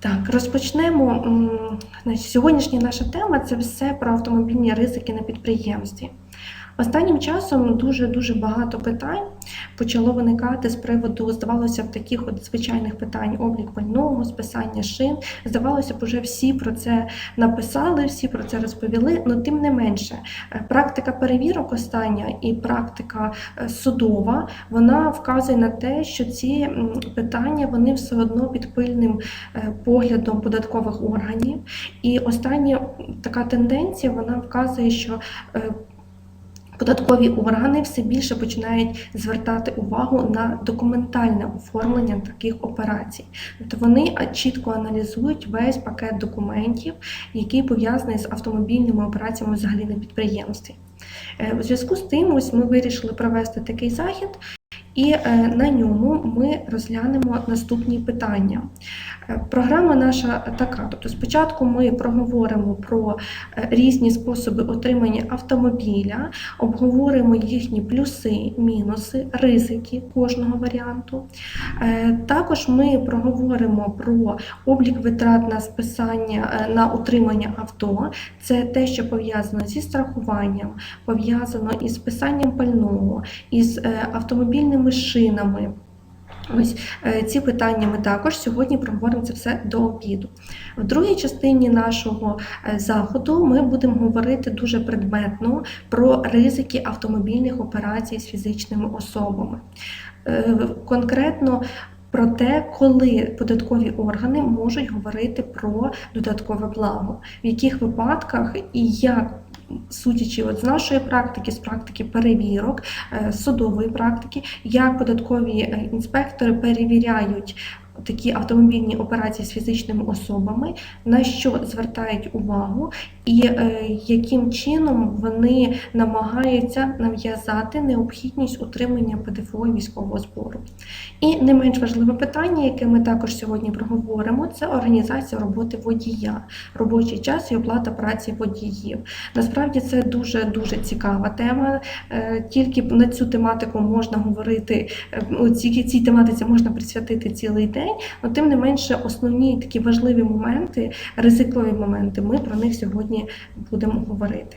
Так, розпочнемо. Значить, сьогоднішня наша тема це все про автомобільні ризики на підприємстві. Останнім часом дуже дуже багато питань почало виникати з приводу, здавалося б, таких от звичайних питань: облік пального, списання шин. Здавалося б, уже всі про це написали, всі про це розповіли. але тим не менше, е, практика перевірок остання і практика е, судова вона вказує на те, що ці питання вони все одно під пильним е, поглядом податкових органів. І остання така тенденція вона вказує, що Податкові органи все більше починають звертати увагу на документальне оформлення таких операцій. Тобто вони чітко аналізують весь пакет документів, який пов'язаний з автомобільними операціями взагалі на підприємстві. Е, У зв'язку з тим, ось ми вирішили провести такий захід, і е, на ньому ми розглянемо наступні питання. Е, Програма наша така: тобто, спочатку ми проговоримо про е, різні способи отримання автомобіля, обговоримо їхні плюси, мінуси, ризики кожного варіанту. Також ми проговоримо про облік витрат на списання на утримання авто. Це те, що пов'язано зі страхуванням, пов'язано із списанням пального, із е, автомобільними шинами. Ось е, ці питання ми також сьогодні проговоримо це все до обіду. В другій частині нашого е, заходу ми будемо говорити дуже предметно про ризики автомобільних операцій з фізичними особами. Е, Конкретно про те, коли податкові органи можуть говорити про додаткове благо, в яких випадках і як. Судячи от з нашої практики, з практики перевірок, е, судової практики, як податкові е, інспектори перевіряють такі автомобільні операції з фізичними особами, на що звертають увагу, і е, яким чином вони намагаються нав'язати необхідність утримання ПДФО військового збору. І не менш важливе питання, яке ми також сьогодні проговоримо, це організація роботи водія, робочий час і оплата праці водіїв. Насправді це дуже дуже цікава тема. Е, Тільки на цю тематику можна говорити, е, цій, цій тематиці можна присвятити цілий день, але тим не менше основні такі важливі моменти, ризикові моменти, ми про них сьогодні будемо говорити.